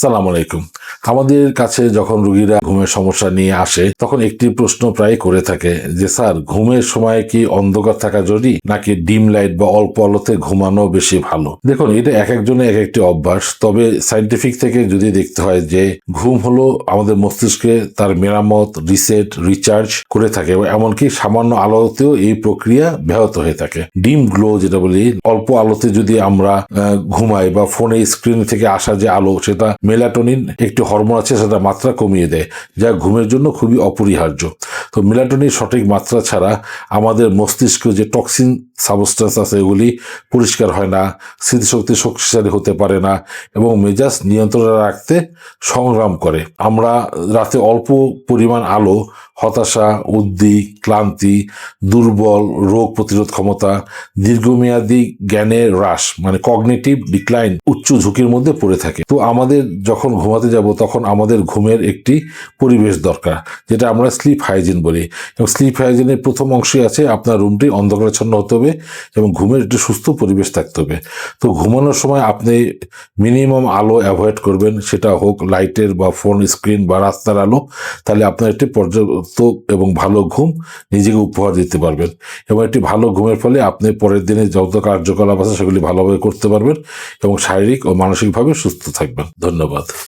সালাম আলাইকুম। আমাদের কাছে যখন রুগীরা ঘুমের সমস্যা নিয়ে আসে, তখন একটি প্রশ্ন প্রায় করে থাকে যে, স্যার, ঘুমের সময় কি অন্ধকার থাকা জরুরি, নাকি ডিম লাইট বা অল্প আলোতে ঘুমানো বেশি ভালো? দেখুন, এটা এক একজনের এক একটি অভ্যাস। তবে সাইন্টিফিক থেকে যদি দেখতে হয় যে, ঘুম হলো আমাদের মস্তিষ্কে তার মেরামত রিসেট রিচার্জ করে থাকে এবং এমনকি সামান্য আলোতেও এই প্রক্রিয়া ব্যাহত হয়ে থাকে। ডিম গ্লো যেটা বলি, অল্প আলোতে যদি আমরা ঘুমাই বা ফোনে স্ক্রিন থেকে আসা যে আলো, সেটা মেলাটোনিন একটি হরমোন আছে, সেটা মাত্রা কমিয়ে দেয়, যা ঘুমের জন্য খুবই অপরিহার্য। তো মেলাটোনিন সঠিক মাত্রা ছাড়া আমাদের মস্তিষ্ক যে টক্সিন সাবস্টেন্স আছে, এগুলি পরিষ্কার হয় না, স্মৃতিশক্তি শক্তিশালী হতে পারে না, এবং মেজাজ নিয়ন্ত্রণে রাখতে সংগ্রাম করে। আমরা রাতে অল্প পরিমাণ আলো হতাশা উদ্দিক ক্লান্তি, দুর্বল, রোগ প্রতিরোধ ক্ষমতা, দীর্ঘমেয়াদী জ্ঞানের হ্রাস মানে কগনেটিভ ডিক্লাইন উচ্চ ঝুঁকির মধ্যে পড়ে থাকে। তো আমাদের যখন ঘুমাতে যাব, তখন আমাদের ঘুমের একটি পরিবেশ দরকার, যেটা আমরা স্লিপ হাইজিন বলি। এবং স্লিপ হাইজিনের প্রথম অংশে আছে আপনার রুমটি অন্ধকারাচ্ছন্ন হতে হবে এবং ঘুমের একটি সুস্থ পরিবেশ থাকতে হবে। তো ঘুমানোর সময় আপনি মিনিমাম আলো অ্যাভয়েড করবেন, সেটা হোক লাইটের বা ফোন স্ক্রিন বা রাস্তার আলো, তাহলে আপনার একটি পর্যাপ্ত এবং ভালো ঘুম নিজেকে উপহার দিতে পারবেন। এবং একটি ভালো ঘুমের ফলে আপনি পরের দিনে যত কার্যকলাপ আছে সেগুলি ভালোভাবে করতে পারবেন এবং শারীরিক ও মানসিকভাবে সুস্থ থাকবেন। ধন্যবাদ।